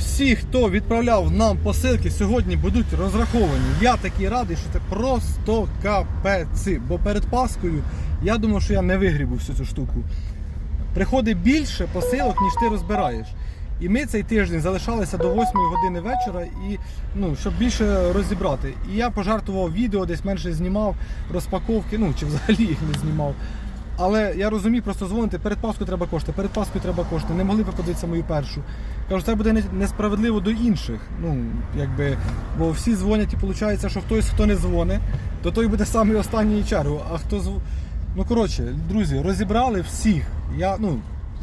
Всі, хто відправляв нам посилки, сьогодні будуть розраховані. Я такий радий, що це просто капець. Бо перед Паскою я думав, що я не вигрібу всю цю штуку. Приходить більше посилок, ніж ти розбираєш. І ми цей тиждень залишалися до 8 години вечора, і, ну, щоб більше розібрати. І я пожартував відео, десь менше знімав розпаковки, ну чи взагалі їх не знімав. Але я розумію, просто дзвонити, перед Паскою треба кошти, перед Паскою треба кошти. Не могли б подивитися мою першу. Кажу, це буде несправедливо до інших. Ну, якби, бо всі дзвонять і виходить, що хтось, хто не дзвонить, то той буде самий останній чергу. А хто зв... Ну коротше, друзі, розібрали всіх. Я, ну,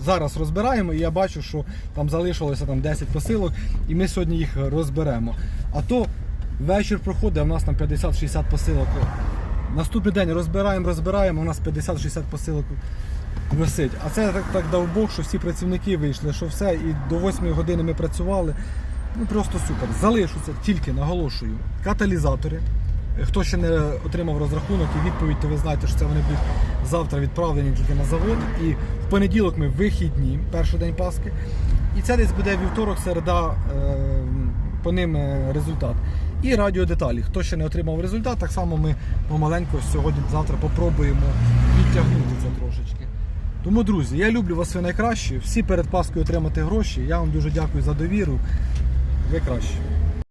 зараз розбираємо, і я бачу, що там залишилося там 10 посилок, і ми сьогодні їх розберемо. А то вечір проходить, а в нас там 50-60 посилок. Наступний день розбираємо, розбираємо, у нас 50-60 посилок висить. А це так, так дав Бог, що всі працівники вийшли, що все, і до 8 години ми працювали. Ну просто супер. Залишуться тільки, наголошую, каталізатори. Хто ще не отримав розрахунок і відповідь, то ви знаєте, що це вони будуть завтра відправлені тільки на завод. І в понеділок ми вихідні, перший день Пасхи. І це десь буде вівторок, середа, е, по ним е, результат. І радіодеталі. Хто ще не отримав результат, так само ми помаленько сьогодні-завтра попробуємо підтягнути це трошечки. Тому, друзі, я люблю вас все найкраще. Всі перед Паскою отримати гроші. Я вам дуже дякую за довіру. Ви краще.